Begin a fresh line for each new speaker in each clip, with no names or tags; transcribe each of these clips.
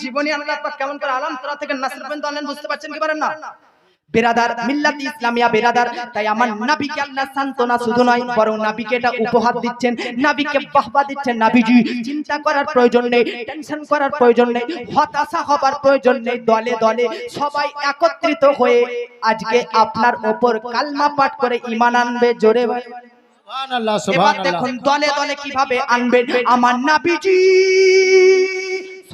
জীবনী আল্লাহ পাক কেমন করে আলাম? তোরা থেকে নাসর পর্যন্ত আনলেন বুঝতে পারছেন কি পারেন না? বেরাদার মিল্লাত ইসলামিয়া বেরাদার তাই আমার নাবিকে আল্লাহ সান্তনা শুধু নয় বরং নাবিকে এটা উপহার দিচ্ছেন। নাবিকে বাহবা দিচ্ছেন নাবিজি। চিন্তা করার প্রয়োজন নেই টেনশন করার প্রয়োজন নেই হতাশা হবার প্রয়োজন নেই দলে দলে সবাই একত্রিত হয়ে আজকে আপনার ওপর কালমা পাঠ করে ইমান আনবে জোরে এবার দেখুন দলে দলে কীভাবে আনবেন আমার নাবিজি।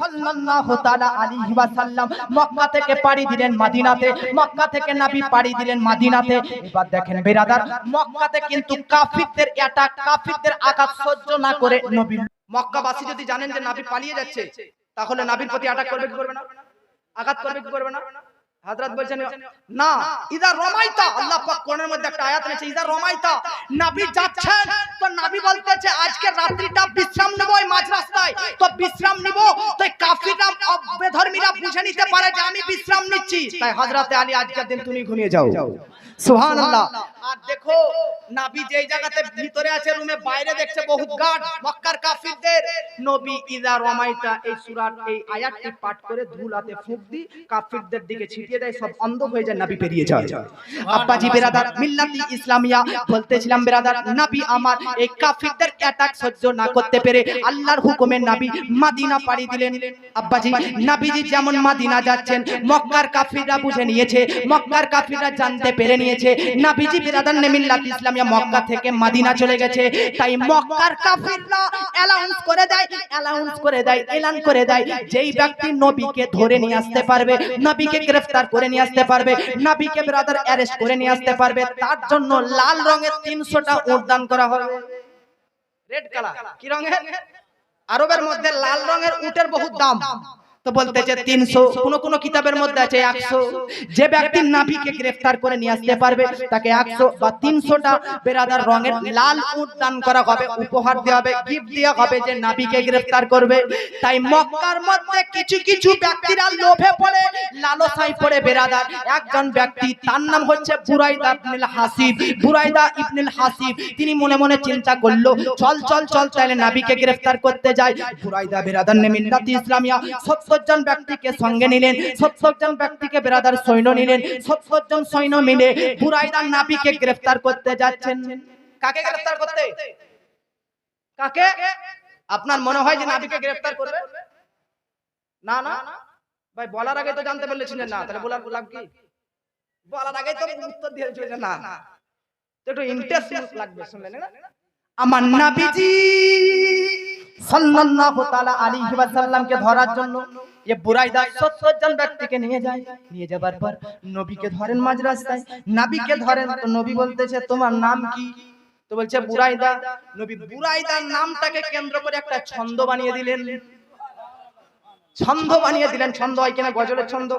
সাল্লাল্লাহু তাআলা আলাইহি ওয়াসাল্লাম মক্কা থেকে পাড়ি দিলেন মদিনাতে, মক্কা থেকে নবী পাড়ি দিলেন মদিনাতে। এবার দেখেন বেরাদার, মক্কাতে কিন্তু কাফিরদের অ্যাটাক কাফিরদের আঘাত সহ্য না করে নবী। মক্কাবাসী যদি জানেন যে নবী পালিয়ে যাচ্ছে, তাহলে নবীর প্রতি অ্যাটাক করবে কি করবে না? আঘাত করবে কি করবে না? হযরত বলছেন না ইদা রমাইতা আল্লাহ পাক কোরআনের মধ্যে একটা আয়াত রয়েছে ইদা রমাইতা নবী যাচ্ছেন তো নবী বলতেছে আজকে রাত্রিটা বিশ্রাম নেব এই মাঝ রাস্তায় তো বিশ্রাম নিব তো এই কাফিররা বেধর্মীরা বুঝে নিতে পারে যে আমি বিশ্রাম নিচ্ছি। তাই হযরতে আলী আজকের দিন তুমি ঘুমিয়ে যাও। সুবহানাল্লাহ। আর দেখো নবী যেই জায়গাতে ভিতরে আছে রুমে বাইরে দেখছে বহুত গার্ড মক্কার কাফিরদের। নবী ইদা রমাইতা এই সূরার এই আয়াতটি পাঠ করে ধুলাতে ফুঁক দি কাফিরদের দিকে ছিটিয়ে দেয় সব অন্ধ হয়ে যায় নবী পেরিয়ে যায়। আব্বাজি বেরাদার মিল্লাতি ইসলামিয়া বলতেছিলাম বেরাদার নবী আমার এই কাফিরদের অ্যাটাক সহ্য না করতে পেরে আল্লাহর হুকুমে নবী মাদিনা পাড়ি দিলেন। আব্বাজি নবীজি যেমন মাদিনা যাচ্ছেন মক্কার কাফিররা বুঝে নিয়েছে মক্কার কাফিররা জানতে পেরে নিয়েছে। নবীজি বেরাদার নে মিল্লাতি ইসলামিয়া মক্কা থেকে মাদিনা চলে গেছে। তাই মক্কার করে দেয় করে দেয় করে দেয়। যেই ব্যক্তি নবীকে ধরে নিয়ে আসতে পারবে, নবীকে গ্রেফতার করে নিয়ে আসতে পারবে, নবীকে অ্যারেস্ট করে নিয়ে আসতে পারবে, তার জন্য লাল রঙের তিনশোটা উদ্যান করা হবে। রেড কালার কি রঙের? আরবের মধ্যে লাল রঙের উটের বহুত দাম। তো বলতেছে তিনশো কোন কোন কিতাবের মধ্যে আছে একশো। যে ব্যক্তি নাভিকে গ্রেফতার করে নিয়ে আসতে পারবে তাকে একশো বা তিনশোটা বেরাদার রঙের লাল উট দান করা হবে উপহার দেওয়া হবে গিফট দেওয়া হবে যে নাভিকে গ্রেফতার করবে। তাই মক্কার মধ্যে কিছু কিছু ব্যক্তিরা লোভে পড়ে লালসাই পড়ে বেরাদার। একজন ব্যক্তি তার নাম হচ্ছে বুরাইদা ইবনুল হাসিব। বুরাইদা ইবনুল হাসিব তিনি মনে মনে চিন্তা করল চল চল চল তাহলে নাবিকে গ্রেফতার করতে যায় বুরাইদা বেরাদার ইসলামিয়া 70 জন ব্যক্তিকে সঙ্গে নিলেন 70 জন ব্যক্তিকে বেরাদার সৈন্য নিলেন 70 জন সৈন্য মিলে বুরাইদা নাবিকে গ্রেফতার করতে যাচ্ছেন। কাকে গ্রেফতার করতে? কাকে? আপনার মনে হয় যে নাবিকে গ্রেফতার করবে? না না। ভাই, বলার আগে তো জানতে পারলেছিলেন না, তাহলে বলার লাভ কি? বলার আগে তো উত্তর দিয়ে চলেছে না। তো একটু ইন্টারেস্ট লাগবে শুনলেন, না? আমার নাবিজি সাল্লাল্লাহু তাআলা আলাইহি ওয়াসাল্লামকে ধরার জন্য এ বুরাইদা 70 জন ব্যক্তিকে নিয়ে যায়, নিয়ে যাবার পর নবীকে ধরেন মাঝ রাস্তায় নবীকে ধরেন, তো নবী বলতেছে, তোমার নাম কি? তো বলছে, বুরাইদা। নবী বুরাইদার নামটাকে কেন্দ্র করে একটা ছন্দ বানিয়ে দিলেন। ছন্দ বানিয়ে দিলেন, ছন্দ হয় কিনা গজলের ছন্দ।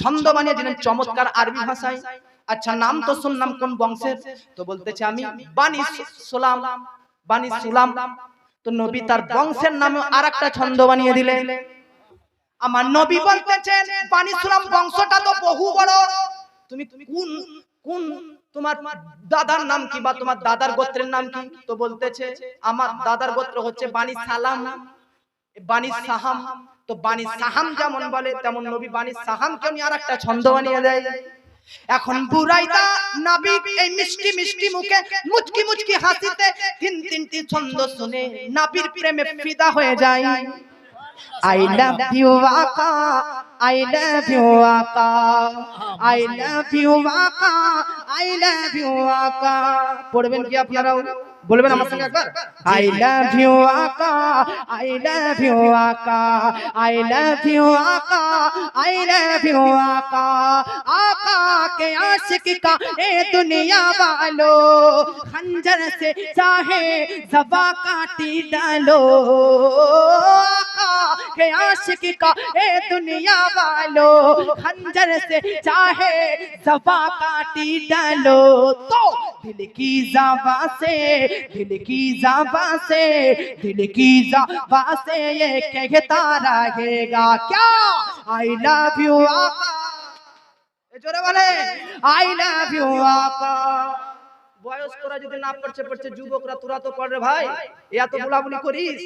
ছন্দ বানিয়ে দিলেন চমৎকার আরবি ভাষায়। আচ্ছা নাম তো শুনলাম কোন বংশের? তো বলতেছে, আমি তো নবী তার বংশের নামে আর একটা ছন্দ বানিয়ে দিলেন। আমার নবী বলতেছেন বানি সুলাম বংশটা তো বহু বড়। তুমি কোন কোন তোমার দাদার নাম কি বা তোমার দাদার গোত্রের নাম কি? তো বলতেছে, আমার দাদার গোত্র হচ্ছে বানি সালাম। বানি সাহাম, তো বানি সাহাম যেমন বলে, তেমন নবী বানি সাহাম কে আর একটা ছন্দ বানিয়ে দেয় এখন বুরাইদা নবী এই মিষ্টি মিষ্টি মুখে মুচকি মুচকি হাসিতে তিন তিনটি ছন্দ শুনে নবীর প্রেমে ফিদা হয়ে যায়। I love you আকা I love you আকা I love you আকা I love you আকা পড়বেন কি আপনারাও বলবেন আমার সঙ্গে একবার I love you আকা I love you আকা I love you আকা I love you আকা आका के आशिक का ए दुनिया वालो खंजर से चाहे जबा काटी डालो आका के आशिक का ए दुनिया वालो खंजर से चाहे जबा काटी डालो तो दिल की जाबा से दिल की जाबा से दिल की जाबा से ये कहता रहेगा क्या आई लव यू आका এ জোরে বলে আই লাভ ইউ আপা বয়স্করা যদি না পড়ছে পড়ছে যুবকরা তোরা তো পড় রে ভাই এত বুলাবুলি করিস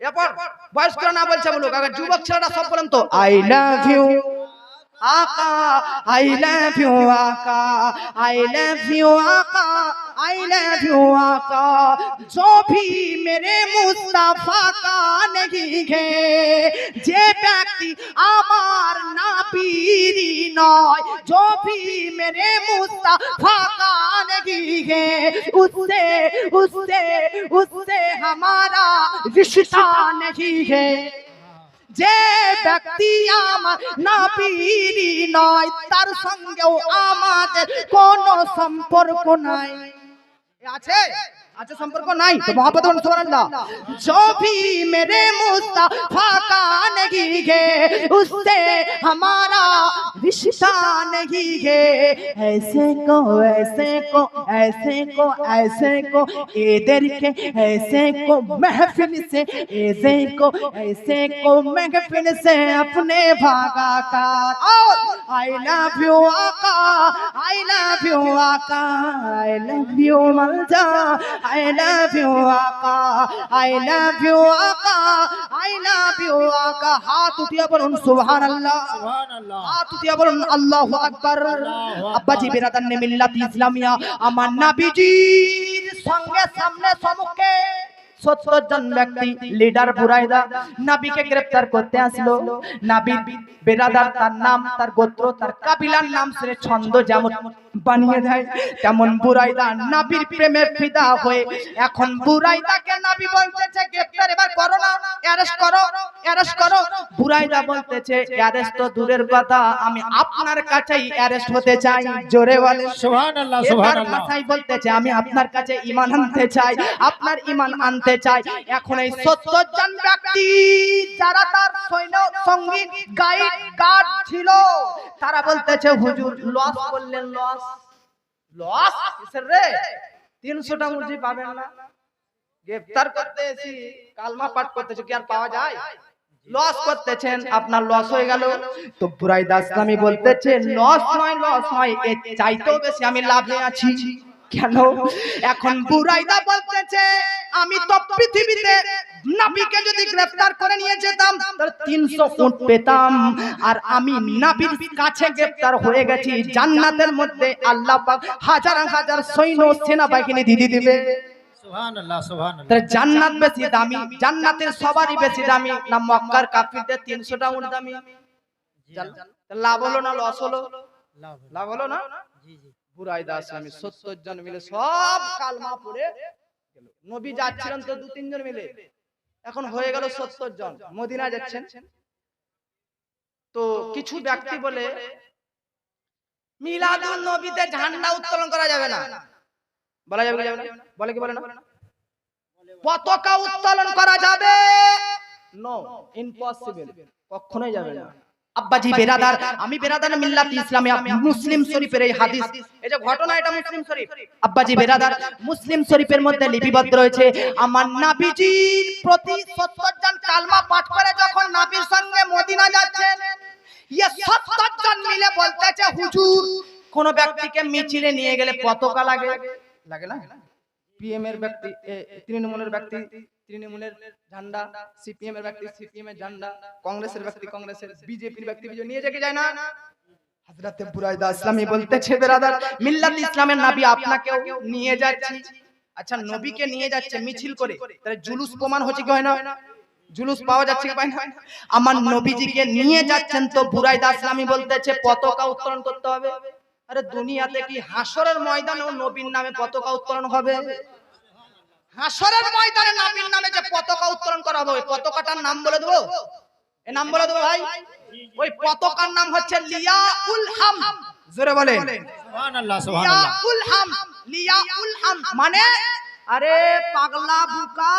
এরপর বয়স্করা না বলছে বলুক আগে যুবক ছেলেরা সব বলেন তো আই লাভ ইউ आका आई लव यू आका आई लव यू आका आई लव यू आका जो भी मेरे मुस्तफा का नहीं है যে ব্যক্তি আমার নাবিরি নয় जो भी मेरे मुस्तफा का नहीं है उससे उससे उससे हमारा रिश्ता नहीं है যে ব্যক্তি আমার নাবিরি নয় তার সঙ্গেও আমাদের কোনো সম্পর্ক নাই। আছে? अच्छा संपर्क नहीं तो वहाँ पर तो स्मरण ला। जो भी मेरे मुस्ता का नहीं गे उससे हमारा रिश्ता नहीं गे ऐसे को ऐसे को ऐसे को ऐसे को, इधर के, ऐसे को महफिल से, ऐसे को ऐसे को महफिल से अपने भागा का। और आई लव यू आका आई लव यू आका आई लव यू मलजा I love you, Aka. I love you, Aka. I love you, Aka. হাত উঠিয়া বলুন সুবহান
আল্লাহ
হাত উঠিয়া বলুন আল্লাহু আকবার। আব্বাজি বিরাদান মিল্লাত ইসলামিয়া। আমার নবীজির সঙ্গে সামনে সম্মুখে সত্তর জন ব্যক্তি লিডার বুরাইদা নাবিকে গ্রেফতার করতে আসলো। নাবি বেরাদার তার নাম তার গোত্র তার কাবিলার নাম সে ছন্দ যেমন বানিয়ে দেয়। তেমন বুরাইদা নাবির প্রেমে ফিদা হয়ে এখন বুরাইদাকে নাবি বলতেছে গ্রেফতার এবার করো না অ্যারেস্ট করো অ্যারেস্ট করো বুরাইদা বলতেছে অ্যারেস্ট তো দূরের কথা আমি আপনার কাছেই অ্যারেস্ট হতে চাই। জোরে বলে
সুবহানাল্লাহ সুবহানাল্লাহ।
ভাষায় বলতেছে আমি আপনার কাছে ইমান আনতে চাই আপনার ইমান আনতে চাই। এখন এই সত্তর জন ব্যক্তি যারা তার সৈন্য সঙ্গী গাইড গার্ড ছিল তারা বলতেছে হুজুর লস করলেন লস লস মুরগি পাবেন না। গ্রেফতার কালমা কি আর পাওয়া যায়? লস করতেছেন, আপনার লস হয়ে গেল। তো বলতেছে লস নয় লস নয়, এর চাইতেও বেশি আমি লাভে আছি। কেন? এখন বুরাইদা বলতেছে আমি তো পৃথিবীতে নাবিকে যদি গ্রেফতার করে নিয়ে যেতাম তাহলে তিনশো উট পেতাম। আর আমি নাবির কাছে গ্রেফতার হয়ে গেছি। জান্নাতের মধ্যে আল্লাহ পাক হাজার হাজার সৈন্য সেনা বাহিনী দিদি দিবে।
সুবহানাল্লাহ সুবহানাল্লাহ।
তাহলে জান্নাত বেশি দামি জান্নাতের সবারই বেশি দামি। না মক্কার কাফিরদের তিনশোটা উট দামি। লাভ হলো না লস হলো?
লাভ
লাভ হলো না? আমি সত্তর জন মিলে সব কালমা পড়ে নবী যাচ্ছিলেন তো দু তিনজন মিলে। এখন হয়ে গেল সত্তর জন। মদিনা যাচ্ছেন। তো কিছু ব্যক্তি বলে নবীতে ঝান্ডা উত্তোলন করা যাবে না। বলা যাবে যাবে না। বলে কি বলে না? পতাকা উত্তোলন করা যাবে। নো। ইম্পসিবল কখনোই যাবে না। আব্বাজি বেরাদার আমি বেরাদার মিল্লাত ইসলামে মুসলিম শরীফের এই হাদিস। এই যে ঘটনা এটা মুসলিম শরীফ। আব্বাজি বেরাদার মুসলিম শরীফের মধ্যে লিপিবদ্ধ রয়েছে আমার নাবিজির প্রতি 70 জন কালমা পাঠ করে যখন নাবির সঙ্গে মদিনা যাচ্ছেন ইয়ে 70 জন মিলে বলতেছে হুজুর। কোন ব্যক্তিকে মিছিলে নিয়ে গেলে পতাকা লাগে? লাগে? না পিএম এর ব্যক্তি তৃণমূলের ব্যক্তি তৃণমূলের ঝান্ডা সিপিএম এর ব্যক্তি সিপিএম এর ঝান্ডা, কংগ্রেসের ব্যক্তি, কংগ্রেসের বিজেপির ব্যক্তি, বিজয় নিয়ে যেতে যায় না। হযরতে বুরাইদা ইসলামী বলতেছে, বেরাদার, মিল্লাত ইসলামের নবী আপনাকেও নিয়ে যাচ্ছি। আচ্ছা নবীকে নিয়ে যাচ্ছে মিছিল করে, তাহলে জুলুস প্রমাণ হচ্ছে কি হয় না? জুলুস পাওয়া যাচ্ছে কি পায় না? আমার নবীজিকে নিয়ে যাচ্ছেন তো বুরাইদা ইসলামী বলতেছে, পতাকা উত্তোলন করতে হবে। আরে, দুনিয়াতে কি হাসরের ময়দানে নবীর নামে পতাকা উত্তোলন হবে? হাসরের ময়দানে নাবির নামে যে পতাকা উত্তোলন করা হবে পতাকাটার নাম বলে দেবো? এ নাম বলে দেবো ভাই? ওই পতাকার নাম হচ্ছে লিয়াউল হাম। জোরে বলেন।
সুবহানাল্লাহ সুবহানাল্লাহ।
লিয়াউল হাম লিয়াউল হাম মানে আরে পাগলা বুকা।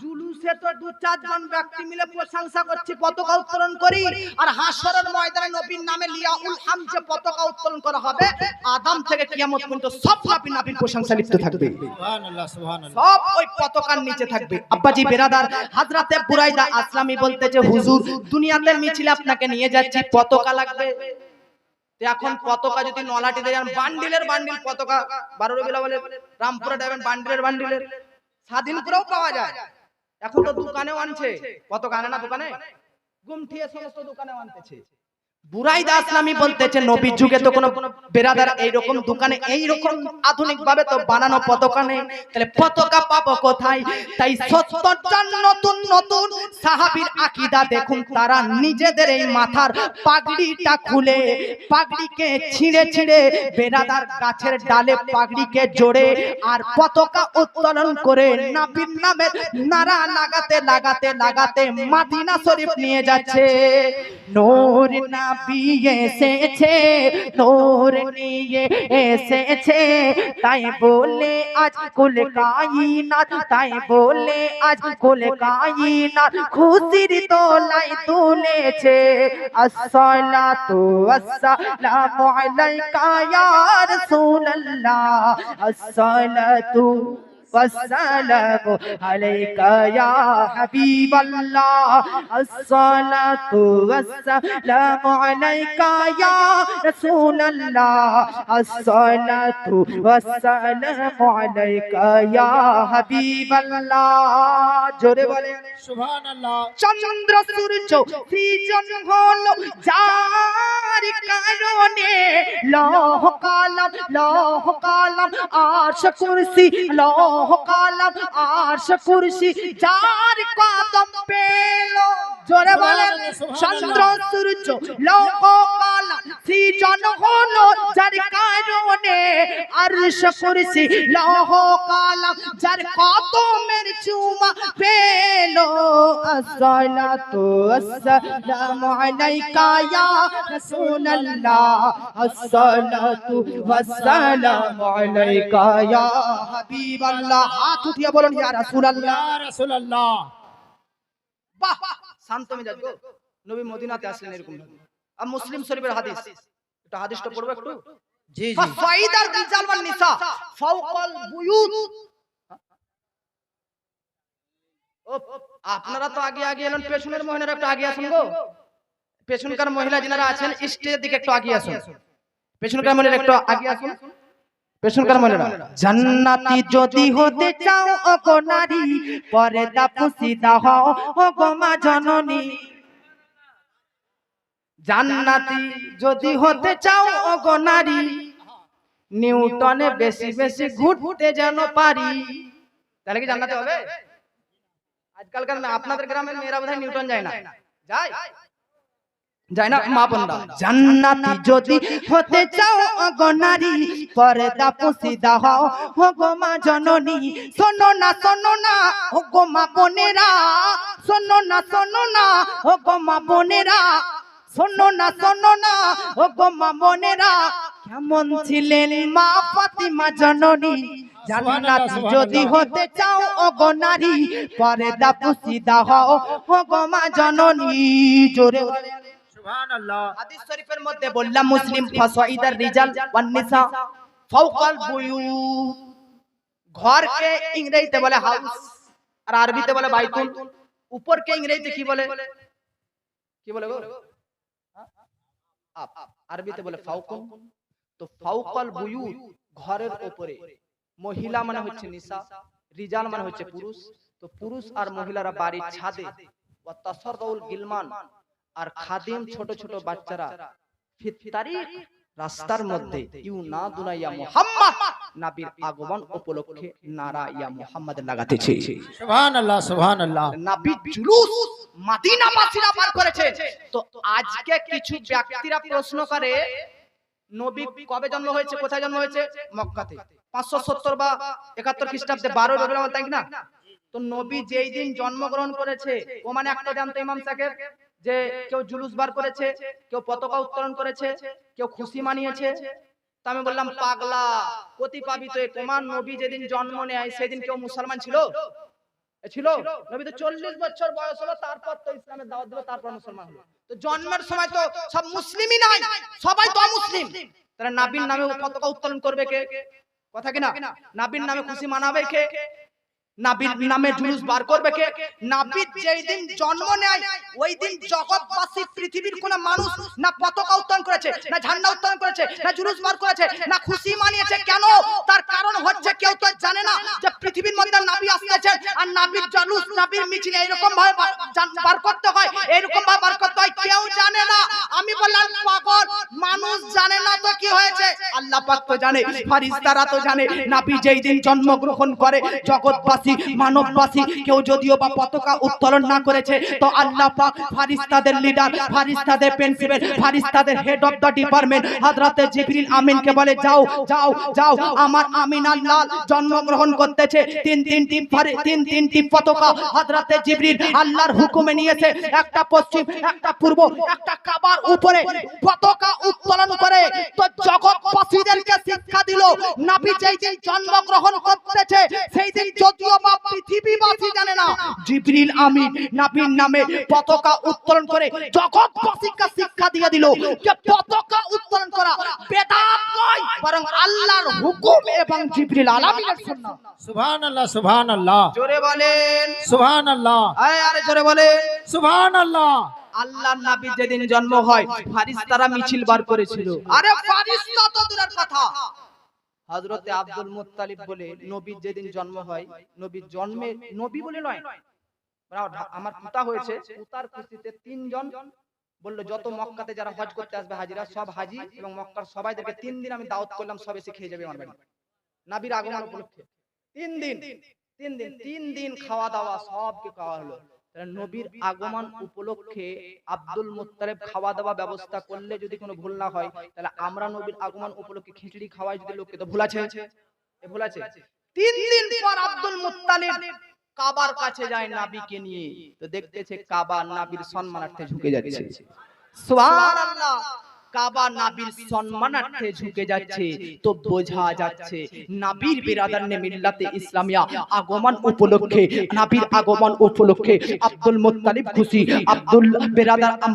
জুলুসে তো দু চারজন ব্যক্তি মিলে প্রশংসা করছি পতাকা উত্তোলন করি। আর হাসরের ময়দানে নবীর নামে লিয়াউল হাম যে পতাকা উত্তোলন করা হবে আদম থেকে কিয়ামত পর্যন্ত সব নবী নবীর প্রশংসা লিপ্ত থাকবে।
সুবহানাল্লাহ সুবহানাল্লাহ।
সব ওই পতাকার নিচে থাকবে। আব্বাজি বেরাদার বুরাইদা আসলামি বলতেছে হুজুর দুনিয়াতে মিছিলে আপনাকে নিয়ে যাচ্ছি পতাকা লাগবে। এখন পতাকা যদি নলাটিতে যান বান্ডিলের বান্ডিল পতাকা বারো রবিলা বলে রামপুরে যাবেন বান্ডিলের বান্ডিলের। স্বাধীনপুরেও পাওয়া যায়। এখন তো দোকানেও আনছে। কত কানে না দোকানে? গুমঠিয়ে সমস্ত দোকানে আনতেছে। বুরাই দাস নামি বলতেছে নবীর যুগে তো কোনো বেরাদার এইরকম দোকানে এইরকম আধুনিক ভাবে তো বানানো পতাকা নেই তাহলে পতাকা পাবো কোথায়? তাই সত্তরটা নতুন নতুন সাহাবীর আকীদা দেখুন তারা নিজেদের এই মাথার পাগড়িটা খুলে পাগড়িকে ছিঁড়ে ছিঁড়ে বেরাদার গাছের ডালে পাগড়িকে জোড়ে আর পতাকা উত্তোলন করে নাবির নামের নারা লাগাতে লাগাতে লাগাতে মাদিনা শরীফ নিয়ে যাচ্ছে। নূর নবী এসেছে নূর নিয়ে এসেছে। তাই বলে আজ কুল কায়নাত তাই বলে আজ কুল কায়নাত খুশির দোলাই তুলেছে আসসালাতু ওয়াসসালামু আলাইকা ইয়া রাসূলুল্লাহ। আসসালাতু والسلام عليك يا حبيب الله الصلاة والسلام عليك يا رسول الله الصلاة والسلام عليك يا حبيب الله
جورے بولے
চন্দ্র সূর্য সৃজন হলো যার কারণে লৌহ কালাম লৌহ কালাম আরশ কুরসি লৌহ কালাম আরশ কুরসি যার কদম পেল। জোরে বলেন চন্দ্র সূর্য লৌহ কালাম সৃজন হলো যার কারণে আরশ কুরসি লৌহ কালাম যার কদমের চুমা পেল। আসসালাতু ওয়াসসালামু আলাইকা ইয়া রাসূলুল্লাহ। আসসালাতু ওয়াসসালামু আলাইকা ইয়া হাবিবাল্লাহ। হাত উঠিয়ে বলুন ইয়া রাসূলুল্লাহ।
রাসূলুল্লাহ।
বাহ শান্ত মেজাজ গো। নবী মদিনাতে আসলেন এরকম আর মুসলিম শরীফের হাদিস। এটা হাদিসটা পড়ব একটু?
জি জি।
ফাইদার রিজাল ওয়ান নিসা। ফাওকাল বুয়ুত। আপনারা তো আগে আগে এলেন, পেছনের মহিলারা একটু আগে আসুন গো। পেছনকার মহিলা যারা আছেন, স্টেজের দিকে একটু আগে আসুন। পেছনকার মহিলা একটু আগে আসুন। জান্নাতি যদি হতে চাও ও গো নারী, পর্দা পুসিদা হও ও গো মা জননী। জান্নাতি যদি হতে চাও ও গো নারী, নিউটনে বেশি বেশি ঘুরতে যেন পারি। তাহলে কি জান্নাতে হবে? আজকালকার আপনাদের গ্রামের মেয়েরা বোধহয় নিউটন যায় না। যায়। যায় না। মা বোনরা জান্নাতি যদি হতে চাও গো নারী পর্দা পুসিদা হও ও গো মা জননী শোনো না শোনো না ও গো মা বোনেরা শোনো না শোনো না ও মা বোনেরা শোনো না শোনো না ও মা বোনেরা কেমন ছিলেন মা ফাতিমা জননী? জান্নাতি যদি হতে চাও ও গো নারী পর্দা পুসিদা হও ও গো মা জননী জোরে বলে।
সুবহান আল্লাহ
হাদিস শরীফের মধ্যে বললাম মুসলিম ফাসাইদার রিজাল ওয়ান নিসা ফাওকাল বুয়ুত। ঘরকে ইংরেজিতে বলে হাউস আর আরবিতে বলে বাইতুল। উপরকে ইংরেজিতে কি বলে? কি বলে গো? আপ। আরবিতে বলে ফাউকুন তো ফাউকাল বুয়ুত ঘরের উপরে মহিলা মানে হচ্ছে নিসা রিজাল মানে হচ্ছে পুরুষ। তো পুরুষ আর মহিলারা বাড়ির ছাদে ওয়া তাসাররাউল গিলমান আর খাদিম ছোট ছোট বাচ্চারা। ফিতারিক রাস্তার মধ্যে। ইউ না দুনাইয়া মুহাম্মদ। নবীর আগমন উপলক্ষে নারা ইয়া মুহাম্মদ। লাগাতেছে।
সুবহান আল্লাহ সুবহান
জুলুস মদিনা বাসীরা পার করেছে। তো আজকে কিছু ব্যক্তিরা প্রশ্ন করে নবী কবে জন্ম হয়েছে? কোথায় জন্ম হয়েছে? মক্কাতে। পাঁচশো সত্তর বা একাত্তর খ্রিস্টাব্দে বারো রবিউল তাই না তো নবী যেই দিন জন্মগ্রহণ করেছে ও মানে একটা ইমাম যে কেউ জুলুস বার করেছে, কেউ পতাকা উত্তোলন করেছে, কেউ খুশি মানিয়েছে। আমি বললাম, পাগলা কতি পাবি তো তোমার নবী যেদিন জন্ম নেয়, সেদিন কেউ মুসলমান ছিল? ছিল? নবী তো চল্লিশ বছর বয়স হলো, তারপর তো ইসলামের দাওয়াত দিল, তারপর মুসলমান হলো। তো জন্মের সময় তো সব মুসলিমই নাই সবাই তো মুসলিম তারা নাবির নামে পতাকা উত্তোলন করবে কে? কথা কিনা? নাবির নামে খুশি মানাবে কে? নাবির নামে জুলুস বার করবে কে? নাবির যেই দিন জন্ম নেয় ওই দিন জগৎবাসী পৃথিবীর কোন মানুষ না পতাকা উত্তোলন করেছে না ঝান্ডা উত্তোলন করেছে না জুলুস বার করেছে না খুশি মানিয়েছে কেন? তার কারণ হচ্ছে কেউ তো জানে না যে পৃথিবীর মধ্যে নাবি আসতেছে আর নাবির জলুস নাবির মিছিল এইরকম ভাবে বার- করতে হয় এইরকম ভাবে বার করতে হয় কেউ জানে না। আমি বললাম পাগল মানুষ জানে না তো কি হয়েছে? আল্লাহ পাক তো জানে ফারিস্তারা তো জানে নাবি যেই দিন জন্মগ্রহণ করে জগৎবাসী মানববাসী কেউ যদিও বা পতাকা উত্তোলন না করেছে, তো আল্লাহ পাক ফারিস্তাদের লিডার ফারিস্তাদের প্রিন্সিপাল ফারিস্তাদের হেড অফ দা ডিপার্টমেন্ট হযরতে জিবরিল আমিনকে বলে, যাও যাও যাও, আমার আমিন আল্লাহ জন্মগ্রহণ করতেছে। তিন তিন তিন ফারি, তিন তিনটি পতাকা হযরতে জিবরিল আল্লাহর হুকুমে নিয়েছে। একটা পশ্চিম, একটা পূর্ব, একটা কাবার উপরে পতাকা উত্তোলন করে, তো জগৎবাসীদেরকে শিক্ষা দিল নবী যেই দিন জন্মগ্রহণ করতেছে, সেই দিন যদিও বা পৃথিবীবাসী জানে না। জিবরিল আমিন নবীর নামে পতাকা উত্তোলন করে জগৎবাসীকে শিক্ষা দিয়ে দিল যে পতাকা উত্তোলন করা বেদাত নয় বরং আল্লাহর হুকুম এবং জিবরিল আলামিনের সুন্নাহ।
সুবহান আল্লাহ সুবহান
জোরে বলেন।
সুবহান
আরে জোরে বলেন।
সুবহান
আল্লাহর নবী যেদিন জন্ম হয় ফারিস্তারা মিছিল বার করেছিল। আরে ফারিস্তা তো দূরের কথা। হযরতে আব্দুল মুত্তালিব বলে নবীর যেদিন জন্ম হয় নবীর জন্মে নবী বলে নয়। আমার- পিতা হয়েছে পিতার খুশিতে তিনজন বলল যত মক্কাতে যারা হজ করতে আসবে হাজিরা সব হাজি এবং মক্কার সবাই সবাইদেরকে তিন দিন আমি দাওয়াত করলাম সব এসে খেয়ে যাবে আমার বাড়ি। নাবির আগমন উপলক্ষে। তিন দিন তিন দিন তিন দিন খাওয়া দাওয়া সবকে খাওয়া হলো। নবীর আগমন উপলক্ষে আব্দুল মুত্তালিব খাওয়া দাওয়া ব্যবস্থা করলে যদি কোনো ভুল না হয় তাহলে আমরা নবীর আগমন উপলক্ষে খিচুড়ি খাওয়াই যদি লোককে তো ভুল আছে। ভুল আছে। তিন দিন পর আব্দুল মুত্তালিব কাবার কাছে যায় নাবিকে নিয়ে। তো দেখতেছে কাবা নাবির সম্মানার্থে ঝুঁকে যাচ্ছে। সুবহানাল্লাহ। কাবা নাবির সম্মানার্থে ঝুঁকে যাচ্ছে। তো বোঝা যাচ্ছে, নাবির মিল্লাতে ইসলামিয়া আগমন উপলক্ষে, নাবির আগমন উপলক্ষে আব্দুল মুত্তালিব খুশি, আব্দুল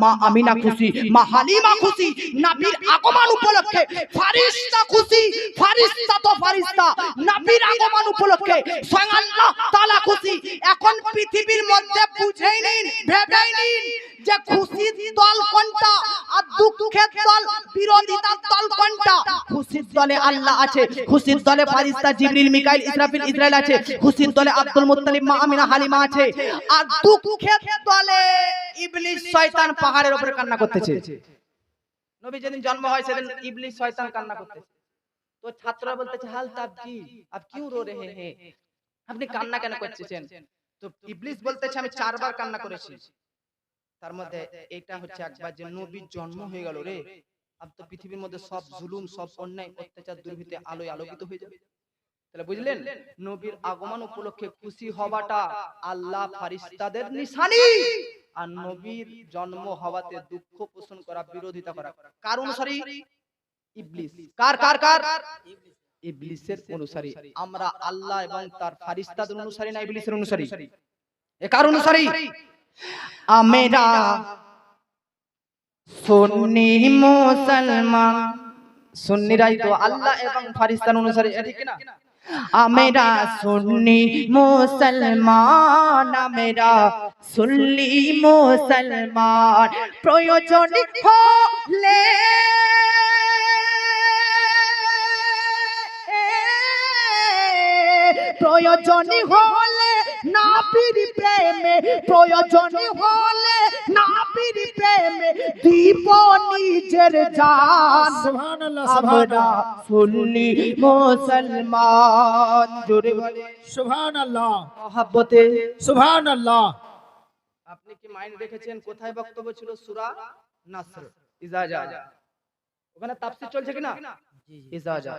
মা আমিনা খুশি, মা হালিমা খুশি, নাবির আগমন উপলক্ষে ফারিস্তা খুশি, ফারিস্তা তো ফারিস্তা, নাবির আগমন উপলক্ষে স্বয়ং আল্লাহ তাআলা খুশি। এখন পৃথিবীর মধ্যে বুঝেই নিন, ভেবেই নিন যে খুশির দল কোনটা, আর দুঃখের দল বিরোধিতার দল কোনটা? খুশির দলে আল্লাহ আছে খুশির দলে ফারিস্তা জিবরিল মিকাইল ইসরাফিল ইসরাইল আছে। খুশির দলে আব্দুল মুত্তালিব মা আমিনা হালিমা আছে। আর দুঃখের দলে ইবলিস শয়তান পাহাড়ের উপরে কান্না করতেছে। নবী যেদিন জন্ম হয় সেদিন ইবলিস শয়তান কান্না করতেছে। তো ছাত্ররা বলতেছে হাল তাব কি? আপ কিউ রো রে হে আপনি কান্না কেন করতেছেন তো ইবলিস বলতেছে আমি চারবার কান্না করেছি। তার মধ্যে এটা হচ্ছে একবার যে নবীর জন্ম হয়ে গেল রে। আব তো পৃথিবীর মধ্যে সব জুলুম সব অন্যায় অত্যাচার দুর্বৃত্তে আলোয় আলোকিত হয়ে যাবে। তাহলে বুঝলেন? নবীর আগমন উপলক্ষে খুশি হওয়াটা আল্লাহ ফারিস্তাদের নিশানি। আর নবীর জন্ম হওয়াতে দুঃখ পোষণ করা বিরোধিতা করা। কার। অনুসারী? ইবলিস। কার কার কার? ইবলিসের অনুসারী। আমরা আল্লাহ এবং তার ফারিস্তাদের অনুসারী না ইবলিসের অনুসারী? এ কার অনুসারী? আমেরা সুন্নি মুসলমান। সুন্নিরাই তো আল্লাহ এবং ফারিস্তান অনুসারী ঠিক না আমেরা সুন্নি মুসলমান, আমেরা সুন্নি মুসলমান। প্রয়োজন হলে প্রয়োজনী হলে নাবির প্রেমে প্রয়োজনী হলে নাবির প্রেমে দিব নিজের জান। আমরা সুন্নি মুসলমান। জোরে বলে।
সুবহান আল্লাহ
মহাব্বতে আপনি কি মাইন্ড রেখেছেন? কোথায় বক্তব্য ছিল? সূরা নাসর। ইজা জা ওখানে তাফসীর চলছে কিনা? ইজা জা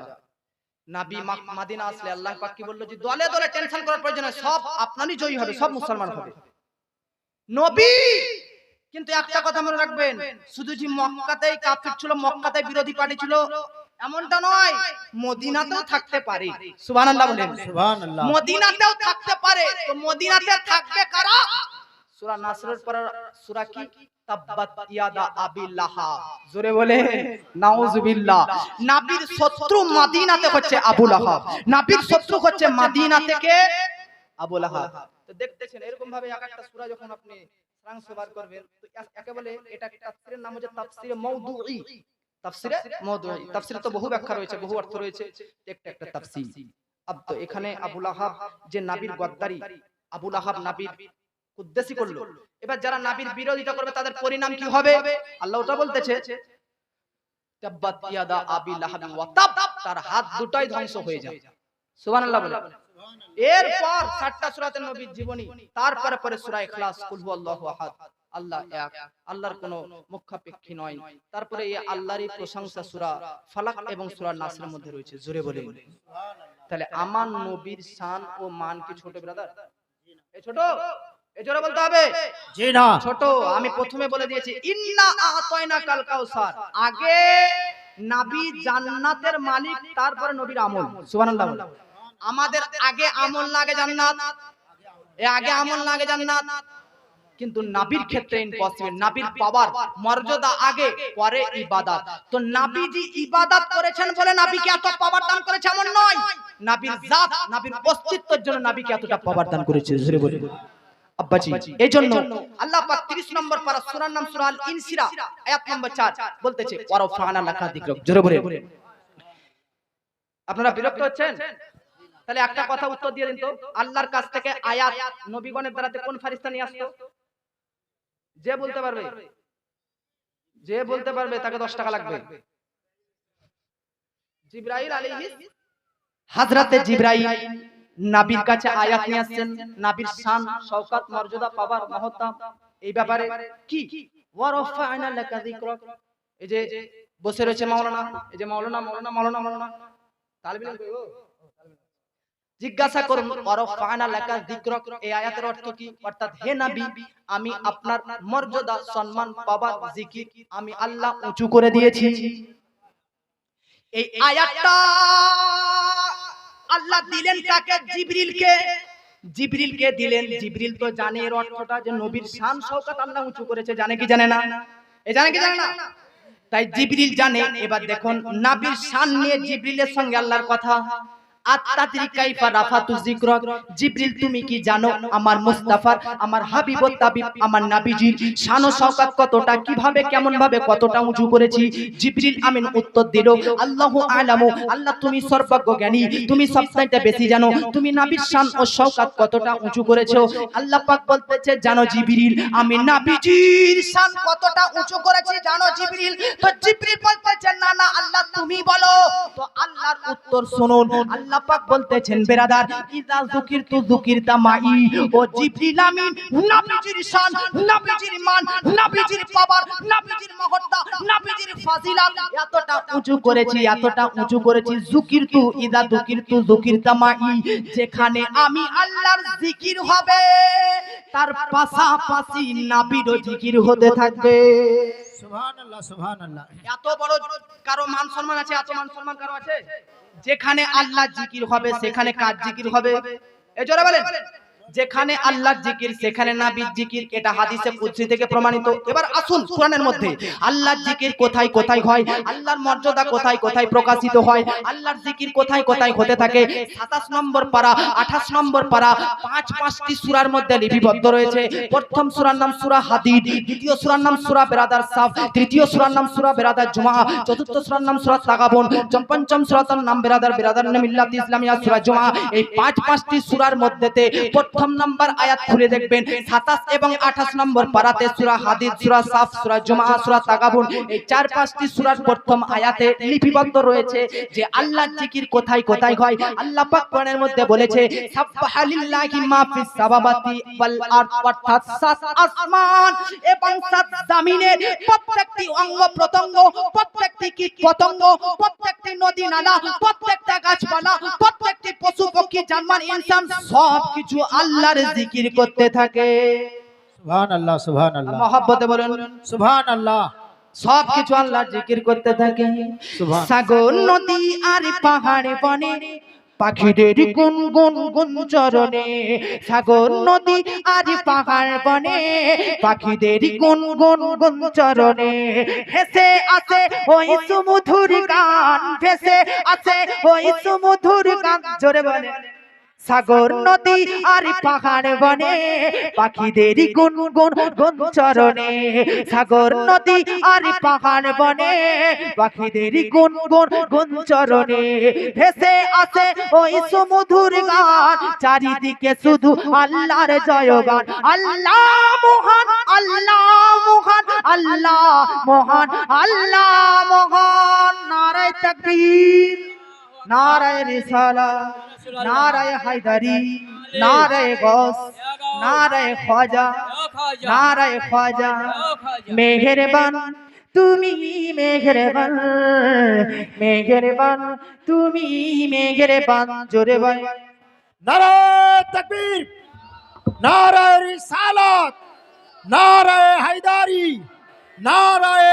নাবি মাদিনা আসলে আল্লাহ পাক কি বলল যে দলে দলে টেনশন করার প্রয়োজন নেই, সব আপনারই জয়ী হবে সব মুসলমান হবে। নবী! কিন্তু একটা কথা মনে রাখবেন শুধু যে মক্কাতেই কাফির ছিল মক্কাতেই বিরোধী পার্টি ছিল এমনটা নয় মদিনাতেও থাকতে পারে। সুবহানাল্লাহ বলেন।
সুবহান আল্লাহ
মদিনাতেও থাকতে পারে তো মদিনাতে থাকবে কারা? সূরা নাসরের পর সূরা কি? তাব্বাত ইয়াদা আবি লাহাব জোরে বলে নাউজুবিল্লাহ। নাবির শত্রু মদিনাতে হচ্ছে আবু লাহাব নাবির শত্রু হচ্ছে মদিনা থেকে আবু লাহাব তো দেখতেছেন এরকম ভাবে একটা সূরা যখন আপনি সারাংশ বার করবেন তো একে বলে এটা তাফসীরের নাম হচ্ছে তাফসীরে মাওদুঈ। তাফসীরে মাওদুঈ। তাফসীরে তো বহু ব্যাখ্যা রয়েছে বহু অর্থ রয়েছে একটা একটা তাফসীর আব তো এখানে আবু লাহাব যে নাবির গদ্দারি আবু লাহাব নাবির উদ্দেশ্যই করল। এবার যারা নাবির বিরোধিতা করবে তাদের পরিণাম কি হবে? আল্লাহ ওটা বলতেছে তাব্বাত ইয়াদা আবি লাহাবি ওয়া তাব তার হাত দুটাই ধ্বংস হয়ে যাবে। সুবহানাল্লাহ বলে এরপর সূরাতে নবীর জীবনী তারপরে পরে সূরা ইখলাস কুল হুয়াল্লাহু আহাদ। আল্লাহ এক আল্লাহর কোনো মুখাপেক্ষী নয়। তারপরে এই আল্লাহরই প্রশংসা সূরা ফালাক এবং সূরা নাসের মধ্যে রয়েছে। জোরে বলে তাহলে আমার নবীর শান ও মান কি ছোট ব্রাদার? এই ছোট এই জোরে বলতে হবে?
জি না।
ছোট আমি প্রথমে বলে দিয়েছি ইন্না আতাইনা কাল কাউসার। আগে নবী জান্নাতের মালিক তারপরে নবীর আমল। সুবহানাল্লাহ আমাদের আগে আমল লাগে জান্নাত। এ আগে আমল লাগে জান্নাত। কিন্তু নাবির ক্ষেত্রে ইম্পসিবল নাবির পাওয়ার মর্যাদা আগে পরে ইবাদত। তো নাবিজি ইবাদত করেছেন বলে নাবিকে এত পাওয়ার দান করেছে এমন নয়। নাবির জাত নাবির অস্তিত্বের জন্য নাবিকে এতটা পাওয়ার দান করেছে। জোরে বলে আব্বাজি। এই জন্য আল্লাহ পাক 30 নম্বর পারা সূরার নাম সূরা আল ইনসিরা আয়াত নম্বর 4 বলতেছে ওয়ারাফানা লাকা যিকরাক। জোরে বলে। আপনারা বিরক্ত হচ্ছেন? তাহলে একটা কথা উত্তর দিয়ে দিন তো। আল্লাহর কাছ থেকে আয়াত নবীগণের দ্বারাতে কোন ফারিস্তা নিয়ে আসতো? যে বলতে পারবে যে বলতে পারবে তাকে 10 টাকা লাগবে। জিবরাইল আলাইহিস হযরতে জিবরাইল নাবির কাছে আয়াত নিয়ে আসছেন নাবির শান শওকাত মর্যাদা পাবার মহত্তম। এই ব্যাপারে কি? ওয়ারাফা'না লাকা যিকরাক এই যে বসে রয়েছে মাওলানা এই যে মাওলানা মাওলানা মাওলানা মাওলানা। তালবিল জিজ্ঞাসা করুন ওয়ারাফা'না লাকা যিকরাক এই আয়াতের অর্থ কি? অর্থাৎ হে নবী আমি আপনার মর্যাদা সম্মান পাবার জিকির আমি আল্লাহ উঁচু করে দিয়েছি। এই আয়াতটা আল্লাহ দিলেন কাকে? জিবরিলকে। জিবরিলকে দিলেন। জিবরিল তো জানে এর অর্থটা যে নবীর শান শওকত আল্লাহ উঁচু করেছে, জানে কি জানে না? এ জানে কি জানে না? তাই জিবরিল জানে। এবার দেখুন, নাবির শান নিয়ে জিবরিলের সঙ্গে আল্লাহর কথা। জানো আমার শান তুমি নবীর শান ও শওকত কতটা উঁচু করেছ? আল্লাহ পাক বলতেছে, জানো জিবরিল, আমি নবীজির শান কতটা উঁচু করেছি, জানো জিবরিল? তো জিবরিল বলতেছে, না না, আল্লাহ তুমি বলো। তো আল্লাহর উত্তর শুনুন, আল্লাহ পাক বলতেছেন বেরাদার ইজা যুকিরতু যুকিরতা মাই ও জিবরিল আমিন নবীজির শান নবীজির মান নবীজির পাওয়ার নবীজির মহত্তা নবীজির ফাজিলাত। এতটা উঁচু করেছি এতটা উঁচু করেছি যুকিরতু ইজা যুকিরতু যুকিরতা মাই যেখানে আমি আল্লাহর জিকির হবে। তার পাশাপাশি নাবিরও জিকির হতে থাকবে।
সুবহানাল্লাহ সুবহানাল্লাহ।
এত বড় কারও মান সম্মান আছে এত মান সম্মান কারও আছে? যেখানে আল্লাহ জিকির হবে সেখানে কাজ জিকির হবে? এ জোরে বলেন। যেখানে আল্লাহর জিকির সেখানে নাবির জিকির এটা হাদিসে কুদসি থেকে প্রমাণিত। এবার আসুন কোরআনের মধ্যে। আল্লাহর জিকির কোথায় কোথায় হয়? আল্লাহর মর্যাদা কোথায় কোথায় প্রকাশিত হয়? আল্লাহর জিকির কোথায় কোথায় হতে থাকে? 27 নম্বর পারা 28 নম্বর পারা পাঁচ পাঁচটি সূরার মধ্যে লিপিবদ্ধ রয়েছে। প্রথম সূরার নাম সূরা হাদিদ দ্বিতীয় সূরার নাম সূরা বেরাদার সাফ তৃতীয় সূরার নাম সূরা বেরাদার জুমা চতুর্থ সূরার নাম সূরা তাগাবুন পঞ্চম সূরার নাম বেরাদার বেরাদার নাম মিল্লাত ইসলামিয়া সূরা জুমা। এই পাঁচ পাঁচটি সূরার মধ্যেতে প্রথম নাম্বার আয়াত খুলে দেখবেন 27 এবং 28 নম্বর পারাতে সূরা হাদিদ, সূরা সাফ, সূরা জুমা সূরা তাগাবুন, এই চার পাঁচটি সূরার প্রথম আয়াতে লিপিবদ্ধ রয়েছে যে আল্লাহর জিকির কোথায় কোথায় হয়। আল্লাহ পাক কোরআনের মধ্যে বলেছে নদী নালা গাছপালা পশু পক্ষী জানমার ইনসান সব কিছু আল্লাহর জিকির করতে থাকে।
সুবহানাল্লাহ সুবহানাল্লাহ।
মহব্বতে বলুন।
সুবহানাল্লাহ।
সব কিছু আল্লাহর জিকির করতে থাকে।
সুবহান
সাগর নদী আর পাহাড়ে বনে। পাখিদের গুন গুন গুন চরণে। সাগর নদী আর পাহাড় বনে। পাখিদের গুন গুন গুন চরণে। ভেসে আছে ওই সুমধুর গান। ভেসে আছে ওই সুমধুর গান। জোরে বলে সাগর নদী আর পাহাড় বনে পাখিদের গুন গুন গুন চরণে। সাগর নদী আর পাহাড় বনে পাখিদের গুন গুন গুন চরণে। ভেসে আসে ওই সুমধুর গান। চারিদিকে শুধু আল্লাহর জয়গান। আল্লাহ মহান আল্লাহ মহান আল্লাহ মহান আল্লাহ মহান। নারায় তাকবীর। নারায় রিসালা, নারায় হায়দারি, নারায় গস, নারায় খাজা নারায় খাজা মেহেরবান তুমি মেহেরবান মেহেরবান তুমি মেহেরবান, জোরে বল
নারায় তাকবীর, নারায় রিসালাত, নারায় হায়দারি, নারায়